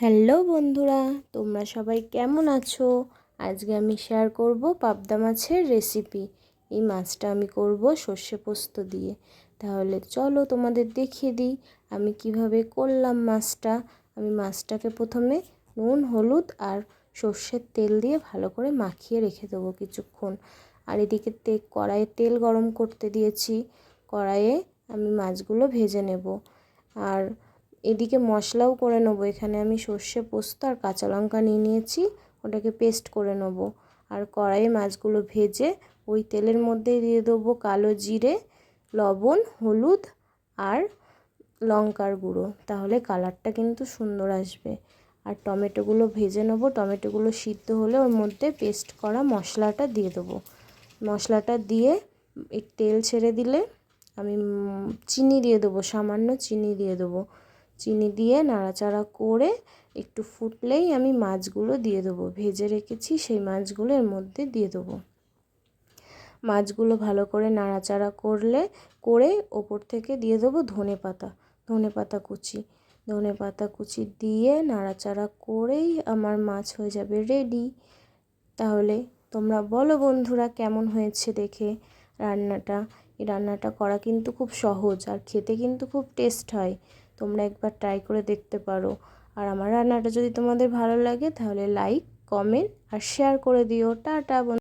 Hello বন্ধুরা, তোমরা সবাই কেমন আছো? আজকে আমি শেয়ার করব পাবদা মাছের রেসিপি এই মাছটা আমি করব সর্ষে পোস্ত দিয়ে। তাহলে চলো তোমাদের দেখিয়ে দিই আমি কীভাবে করলাম মাছটা। আমি মাছটাকে প্রথমে নুন, হলুদ আর সর্ষের তেল দিয়ে ভালো করে মাখিয়ে রেখে দেবো কিছুক্ষণ। আর এদিকে তে, কড়াইয়ে তেল গরম করতে দিয়েছি। কড়াইয়ে আমি মাছগুলো ভেজে নেব। আর এদিকে মশলাও করে নেব। এখানে আমি সর্ষে পোস্ত আর কাঁচা লঙ্কা নিয়ে নিয়েছি, ওটাকে পেস্ট করে নেব। আর কড়াইয়ে মাছগুলো ভেজে ওই তেলের মধ্যে দিয়ে দেবো কালো জিরে, লবণ, হলুদ আর লঙ্কার গুঁড়ো। তাহলে কালারটা কিন্তু সুন্দর আসবে। আর টমেটোগুলো ভেজে নেব। টমেটোগুলো সিদ্ধ হলে ওর মধ্যে পেস্ট করা মশলাটা দিয়ে দেবো। মশলাটা দিয়ে তেল ছেড়ে দিলে আমি চিনি দিয়ে দেবো, সামান্য চিনি দিয়ে দেবো। চিনি দিয়ে নাড়াচাড়া করে একটু ফুটলেই আমি মাছগুলো দিয়ে দেবো। ভেজে রেখেছি, সেই মাছগুলো এর মধ্যে দিয়ে দেবো। মাছগুলো ভালো করে নাড়াচাড়া করলে, করে ওপর থেকে দিয়ে দেবো ধনে পাতা ধনে পাতা কুচি। ধনে পাতা কুচি দিয়ে নাড়াচাড়া করেই আমার মাছ হয়ে যাবে রেডি তাহলে তোমরা বলো বন্ধুরা, কেমন হয়েছে দেখে রান্নাটা? এই রান্নাটা করা কিন্তু খুব সহজ আর খেতে কিন্তু খুব টেস্ট হয়। তোমরা একবার ট্রাই করে দেখতে পারো। আর আমার রান্নাটা যদি তোমাদের ভালো লাগে, তাহলে লাইক কমেন্ট আর শেয়ার করে দিও। টাটা